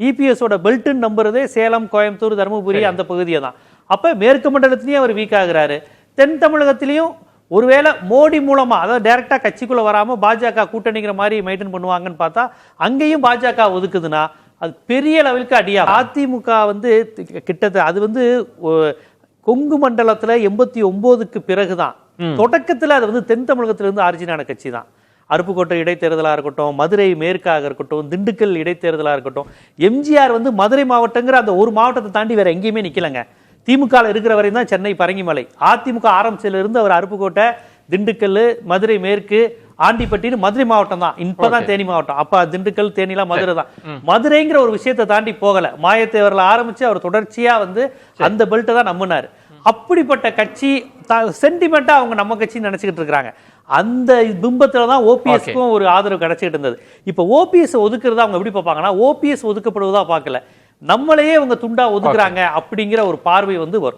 இபிஎஸோட பெல்ட்டுன்னு நம்புறதே சேலம் கோயம்புத்தூர் தருமபுரி அந்த பகுதியை தான் அப்ப மேற்கு மண்டலத்திலயும் அவர் வீக் ஆகுறாரு. தென் தமிழகத்திலையும் ஒருவேளை மோடி மூலமா அதாவது டைரக்டா கட்சிக்குள்ள வராம பாஜக கூட்டணிங்கிற மாதிரி மெயின்டைன் பண்ணுவாங்கன்னு பார்த்தா அங்கேயும் பாஜக ஒதுக்குதுன்னா அது பெரிய லெவலுக்கு அடியா. அதிமுக வந்து கிட்டத்தட்ட அது வந்து கொங்கு மண்டலத்துல எண்பத்தி ஒன்பதுக்கு பிறகுதான். தொடக்கத்துல அது வந்து தென் தமிழகத்துல இருந்து ஆரிஜினான கட்சி தான் அருப்புக்கோட்டை இடைத்தேர்தலாக இருக்கட்டும் மதுரை மேற்காக இருக்கட்டும் திண்டுக்கல் இடைத்தேர்தலாக இருக்கட்டும் எம்ஜிஆர் வந்து மதுரை மாவட்டங்கிற அந்த ஒரு மாவட்டத்தை தாண்டி வேற எங்கேயுமே நிக்கலங்க. திமுக இருக்கிற வரையும் தான் சென்னை பரங்கிமலை. அதிமுக ஆரம்பிச்சதுல இருந்து அவர் அருப்புக்கோட்டை திண்டுக்கல் மதுரை மேற்கு ஆண்டிப்பட்டின்னு மதுரை மாவட்டம் தான். இப்பதான் தேனி மாவட்டம். அப்ப திண்டுக்கல் தேனிலாம் மதுரை தான் மதுரைங்கிற ஒரு விஷயத்தை தாண்டி போகல. மாயத்தேவரில் ஆரம்பிச்சு அவர் தொடர்ச்சியா வந்து அந்த பெல்ட்டை தான் நம்பினார். அப்படிப்பட்ட கட்சி சென்டிமெண்டா அவங்க நம்ம கட்சி நினைச்சுக்கிட்டு இருக்காங்க அந்த பிம்பத்துல தான் ஓபிஎஸ்க்கும் ஒரு ஆதரவு கிடைச்சிட்டு இருந்தது. இப்போ ஓபிஎஸ் ஒதுக்குறதா அவங்க எப்படி பார்ப்பாங்கன்னா ஓபிஎஸ் ஒதுக்கப்படுவதா பார்க்கல. நம்மளையே அவங்க துண்டா ஒதுக்குறாங்க அப்படிங்கிற ஒரு பார்வை வந்து வரும்.